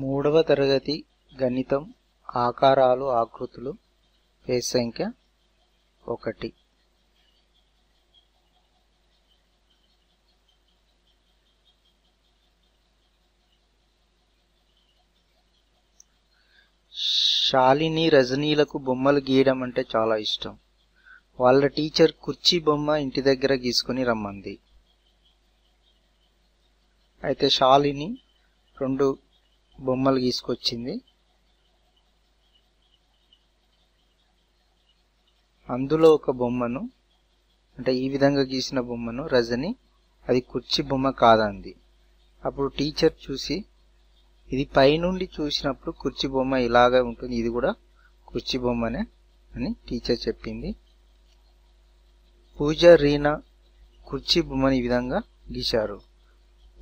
మూడవ తరగతి గణితం ఆకారాలు ఆకృతులు పేజ్ సంఖ్య ఒకటి. శాలిని రజనీలకు బొమ్మలు గీయడం అంటే చాలా ఇష్టం. వాళ్ళ టీచర్ కుర్చీ బొమ్మ ఇంటి దగ్గర గీసుకొని రమ్మంది. అయితే శాలిని రెండు బొమ్మలు గీసుకొచ్చింది. అందులో ఒక బొమ్మను అంటే ఈ విధంగా గీసిన బొమ్మను రజని అది కుర్చీ బొమ్మ కాదంది. అప్పుడు టీచర్ చూసి ఇది పైనుండి చూసినప్పుడు కుర్చీ బొమ్మ ఇలాగే ఉంటుంది ఇది కూడా కుర్చీ బొమ్మనే అని టీచర్ చెప్పింది. పూజ రీనా కుర్చీ బొమ్మని ఈ విధంగా గీశారు.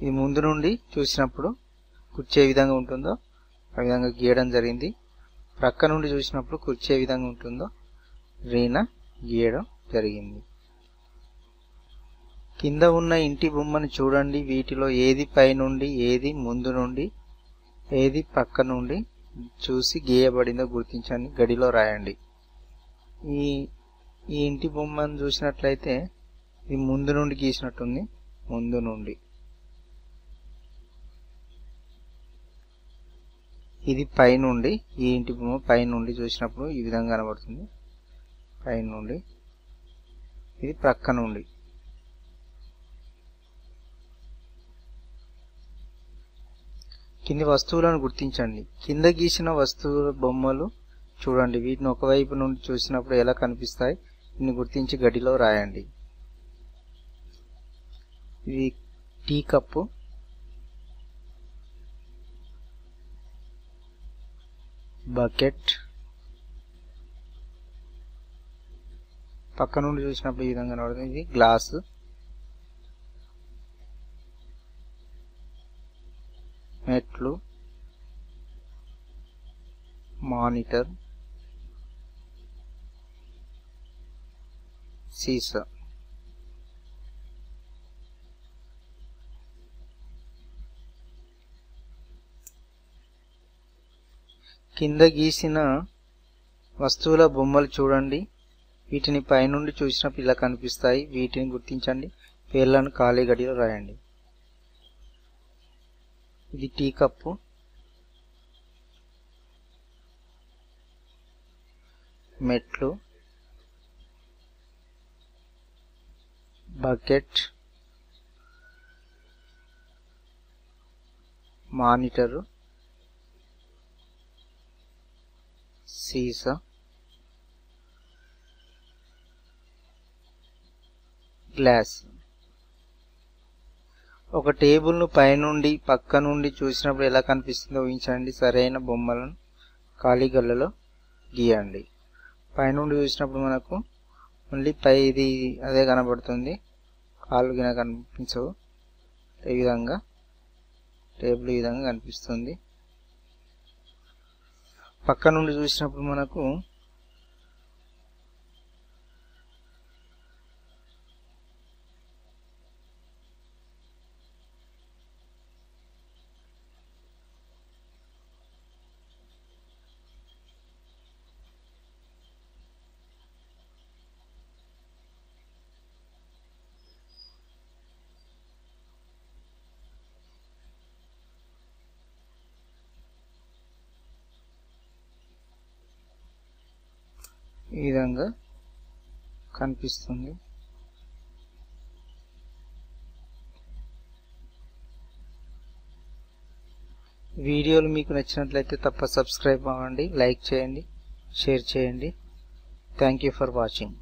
ఇది ముందు నుండి చూసినప్పుడు కుర్చీ ఏ విధంగా ఉంటుందో ఆ విధంగా గీయడం జరిగింది. ప్రక్క నుండి చూసినప్పుడు కుర్చీ ఏ విధంగా ఉంటుందో రీనా గీయడం జరిగింది. కింద ఉన్న ఇంటి బొమ్మను చూడండి. వీటిలో ఏది పైనుండి ఏది ముందు నుండి ఏది పక్క నుండి చూసి గీయబడిందో గుర్తించండి. గడిలో రాయండి. ఈ ఈ ఇంటి బొమ్మను చూసినట్లయితే ఇది ముందు నుండి గీసినట్టుంది. ముందు నుండి. ఇది పైనుండి ఈ ఇంటి బొమ్మ పైనుండి చూసినప్పుడు ఈ విధంగా కనబడుతుంది. పైనుండి. ఇది ప్రక్క నుండి కింది వస్తువులను గుర్తించండి. కింద గీసిన వస్తువుల బొమ్మలు చూడండి. వీటిని ఒకవైపు నుండి చూసినప్పుడు ఎలా కనిపిస్తాయి? దీన్ని గుర్తించి గడిలో రాయండి. ఇది టీ కప్పు. బకెట్. పక్క నుండి చూసినప్పుడు ఈ విధంగా కనబడుతుంది. ఇది గ్లాసు. మెట్లు. మానిటర్. సీసా. కింద గీసిన వస్తువుల బొమ్మలు చూడండి. వీటిని పైనుండి చూసినప్పుడు ఇలా కనిపిస్తాయి వీటిని గుర్తించండి. పేర్లను ఖాళీ గడిలో రాయండి. ఇది టీ కప్పు. మెట్లు. బకెట్. మానిటరు. సీసా. గ్లాస్. ఒక టేబుల్ను పైనుండి పక్క నుండి చూసినప్పుడు ఎలా కనిపిస్తుందో ఊహించండి. సరైన బొమ్మలను ఖాళీ గల్లలో గీయండి. పైనుండి చూసినప్పుడు మనకు ఓన్లీ పై ఇది అదే కనబడుతుంది. కాళ్ళు గిన కనిపించవు. ఈ విధంగా టేబుల్ ఈ విధంగా కనిపిస్తుంది. పక్క నుండి చూసినప్పుడు మనకు ఈ విధంగా కనిపిస్తుంది. వీడియోలు మీకు నచ్చినట్లయితే తప్ప సబ్స్క్రైబ్ అవ్వండి లైక్ చేయండి షేర్ చేయండి. Thank you for watching